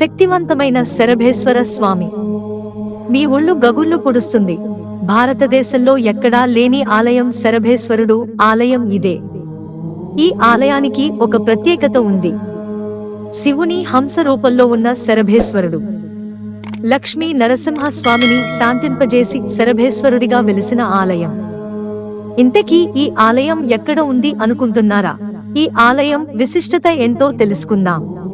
శక్తివంతమైన శరభేశ్వర స్వామి. మీ ఒళ్ళు గగుళ్ళు పొడుస్తుంది. భారతదేశంలో ఎక్కడా లేని ఆలయం శరభేశ్వరుడు ఆలయం ఇదే. ఈ ఆలయానికి ఒక ప్రత్యేకత ఉంది. శివుని హంస రూపంలో ఉన్న శరభేశ్వరుడు. లక్ష్మీ నరసింహస్వామిని శాంతింపజేసి శరభేశ్వరుడిగా వెలిసిన ఆలయం. ఇంతకీ ఈ ఆలయం ఎక్కడ ఉంది అనుకుంటున్నారా? ఈ ఆలయం విశిష్టత ఏంటో తెలుసుకుందాం.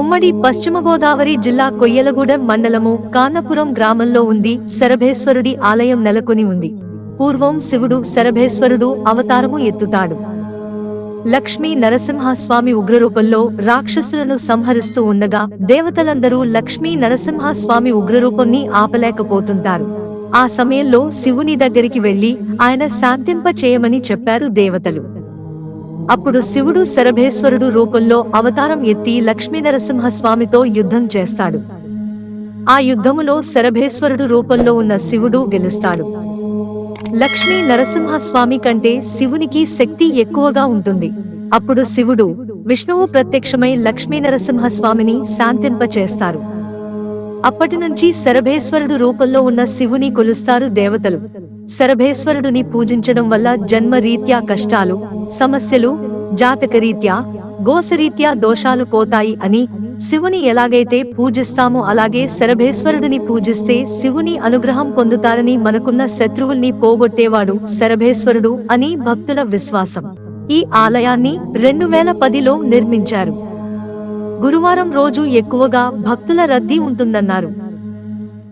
ఉమ్మడి పశ్చిమ గోదావరి జిల్లా కొయ్యలగూడెం మండలము కానపురం గ్రామంలో ఉంది. శరభేశ్వరుడి ఆలయం నెలకొని ఉంది. పూర్వం శివుడు శరభేశ్వరుడు అవతారము ఎత్తుతాడు. లక్ష్మీ నరసింహస్వామి ఉగ్రరూపంలో రాక్షసులను సంహరిస్తూ ఉండగా దేవతలందరూ లక్ష్మీ నరసింహస్వామి ఉగ్రరూపంని ఆపలేకపోతుంటారు. ఆ సమయంలో శివుని దగ్గరికి వెళ్ళి ఆయన శాంతింప చేయమని చెప్పారు దేవతలు. అప్పుడు శివుడు శరభేశ్వరుడు రూపంలో అవతారం ఎత్తి లక్ష్మీనరసింహస్వామితో యుద్ధం చేస్తాడు. ఆ యుద్ధములో శరభేశ్వరుడు రూపంలో ఉన్న శివుడు గెలుస్తాడు. లక్ష్మీ నరసింహస్వామి కంటే శివునికి శక్తి ఎక్కువగా ఉంటుంది. అప్పుడు శివుడు విష్ణువు ప్రత్యక్షమై లక్ష్మీ నరసింహస్వామిని శాంతింపచేస్తారు. అప్పటి నుంచి శరభేశ్వరుడు రూపంలో ఉన్న శివుని కొలుస్తారు దేవతలు. శరభేశ్వరుడిని పూజించడం వల్ల జన్మ రీత్యా కష్టాలు సమస్యలు జాతకరీత్యా గోసరీత్యా దోషాలు పోతాయి అని శివుని ఎలాగైతే పూజిస్తామో అలాగే శరభేశ్వరుడిని పూజిస్తే శివుని అనుగ్రహం పొందుతారని మనకున్న శత్రువుల్ని పోగొట్టేవాడు శరభేశ్వరుడు అని భక్తుల విశ్వాసం. ఈ ఆలయాన్ని రెండు వేల పదిలో నిర్మించారు. గురువారం రోజు ఎక్కువగా భక్తుల రద్దీ ఉంటుందన్నారు.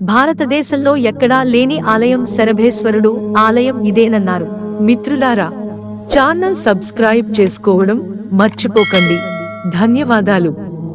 భారతదేశంలో ఎక్కడా లేని ఆలయం శరభేశ్వరుడు ఆలయం ఇదేనన్నారు. మిత్రులారా ఛానల్ సబ్స్క్రైబ్ చేసుకోవడం మర్చిపోకండి. ధన్యవాదాలు.